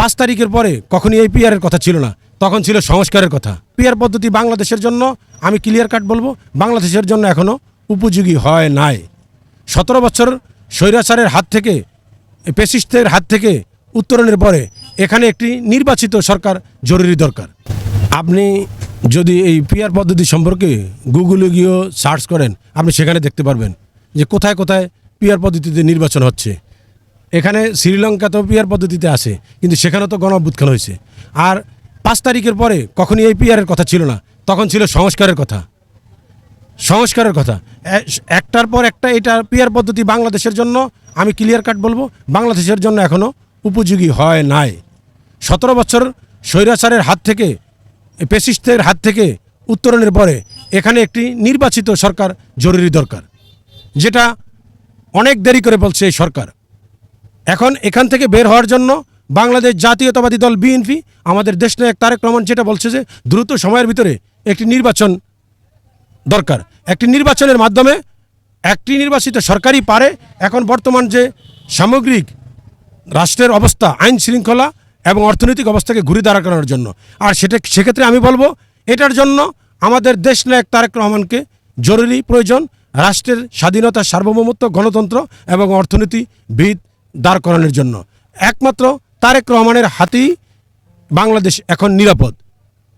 পাঁচ তারিখের পরে কখনই এই পিয়ারের কথা ছিল না। তখন ছিল সংস্কারের কথা। পিয়ার পদ্ধতি বাংলাদেশের জন্য, আমি ক্লিয়ার কাট বলব, বাংলাদেশের জন্য এখনও উপযোগী হয় নাই। সতেরো বছর স্বৈরাচারের হাত থেকে পেসিস্টের হাত থেকে উত্তরণের পরে এখানে একটি নির্বাচিত সরকার জরুরি দরকার। আপনি যদি এই পিয়ার পদ্ধতি সম্পর্কে গুগলে গিয়েও সার্চ করেন, আপনি সেখানে দেখতে পারবেন যে কোথায় কোথায় পিয়ার পদ্ধতিতে নির্বাচন হচ্ছে। এখানে শ্রীলঙ্কা তো পিয়ার পদ্ধতিতে আছে, কিন্তু সেখানে তো গণ অভ্যুত্থান হয়েছে। আর পাঁচ তারিখের পরে কখনই এই পিয়ারের কথা ছিল না, তখন ছিল সংস্কারের কথা। সংস্কারের কথা। একটার পর একটা এটা পিয়ার পদ্ধতি বাংলাদেশের জন্য, আমি ক্লিয়ার কাট বলব, বাংলাদেশের জন্য এখনও উপযোগী হয় নাই। সতেরো বছর স্বৈরাচারের হাত থেকে পেসিস্টের হাত থেকে উত্তরণের পরে এখানে একটি নির্বাচিত সরকার জরুরি দরকার, যেটা অনেক দেরি করে বলছে এই সরকার। এখন এখান থেকে বের হওয়ার জন্য বাংলাদেশ জাতীয়তাবাদী দল বিএনপি, আমাদের দেশনায়ক তারেক রহমান যেটা বলছে যে দ্রুত সময়ের ভিতরে একটি নির্বাচন দরকার। একটি নির্বাচনের মাধ্যমে একটি নির্বাচিত সরকারই পারে। এখন বর্তমান যে সামগ্রিক রাষ্ট্রের অবস্থা, আইন শৃঙ্খলা এবং অর্থনৈতিক অবস্থাকে ঘুরে দাঁড়া করানোর জন্য। আর সেটা সেক্ষেত্রে আমি বলব, এটার জন্য আমাদের দেশ নায়ক তারেক রহমানকে জরুরি প্রয়োজন। রাষ্ট্রের স্বাধীনতা সার্বভৌমত্ব, গণতন্ত্র এবং অর্থনীতি ভিত দাঁড় করানোর জন্য। একমাত্র তারেক রহমানের হাতেই বাংলাদেশ এখন নিরাপদ।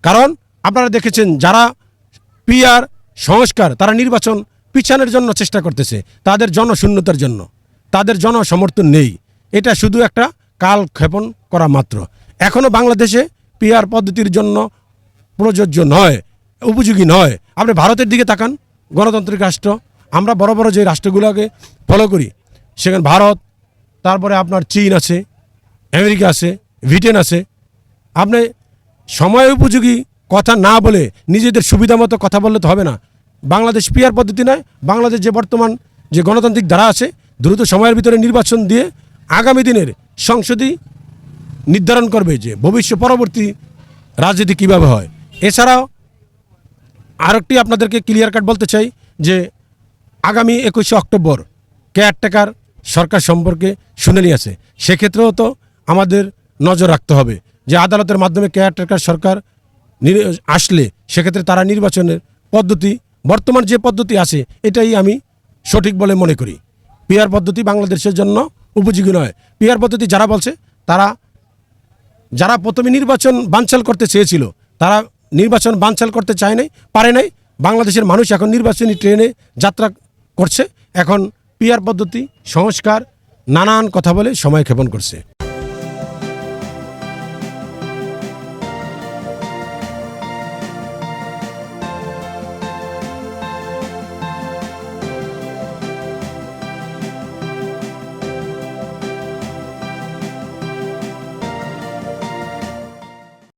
কারণ আপনারা দেখেছেন যারা পিআর সংস্কার, তারা নির্বাচন পিছানোর জন্য চেষ্টা করতেছে, তাদের জনশূন্যতার জন্য। তাদের জনসমর্থন নেই। এটা শুধু একটা কালক্ষেপণ করা মাত্র। এখনও বাংলাদেশে পিআর পদ্ধতির জন্য প্রযোজ্য নয়, উপযোগী নয়। আপনি ভারতের দিকে তাকান, গণতান্ত্রিক রাষ্ট্র। আমরা বড় বড় যে রাষ্ট্রগুলোকে ফলো করি, সেখানে ভারত তারপরে আপনার চীন আছে, আমেরিকা আছে, ব্রিটেন আছে। আপনি সময় উপযোগী কথা না বলে নিজেদের সুবিধা মতো কথা বললে তো হবে না। বাংলাদেশ পিয়ার পদ্ধতি নয়, বাংলাদেশ যে বর্তমান যে গণতান্ত্রিক ধারা আছে, দ্রুত সময়ের ভিতরে নির্বাচন দিয়ে আগামী দিনের সংসদই নির্ধারণ করবে যে ভবিষ্য পরবর্তী রাজনীতি কীভাবে হয়। এছাড়াও আরেকটি আপনাদেরকে ক্লিয়ার কাট বলতে চাই যে আগামী একুশে অক্টোবর কেয়ারটেকার সরকার সম্পর্কে শুনানি আছে। সেক্ষেত্রেও তো আমাদের নজর রাখতে হবে যে আদালতের মাধ্যমে কেয়ারটেকার সরকার আসলে সেক্ষেত্রে তারা নির্বাচনের পদ্ধতি, বর্তমান যে পদ্ধতি আছে, এটাই আমি সঠিক বলে মনে করি। পিয়ার পদ্ধতি বাংলাদেশের জন্য উপযোগী নয়। পিয়ার পদ্ধতি যারা বলছে, তারা যারা প্রথমে নির্বাচন বানচাল করতে চেয়েছিল, তারা নির্বাচন বানচাল করতে চায় নাই, পারে নাই। বাংলাদেশের মানুষ এখন নির্বাচনী ট্রেনে যাত্রা করছে। এখন পিয়ার পদ্ধতি সংস্কার নানান কথা বলে সময় ক্ষেপণ করছে।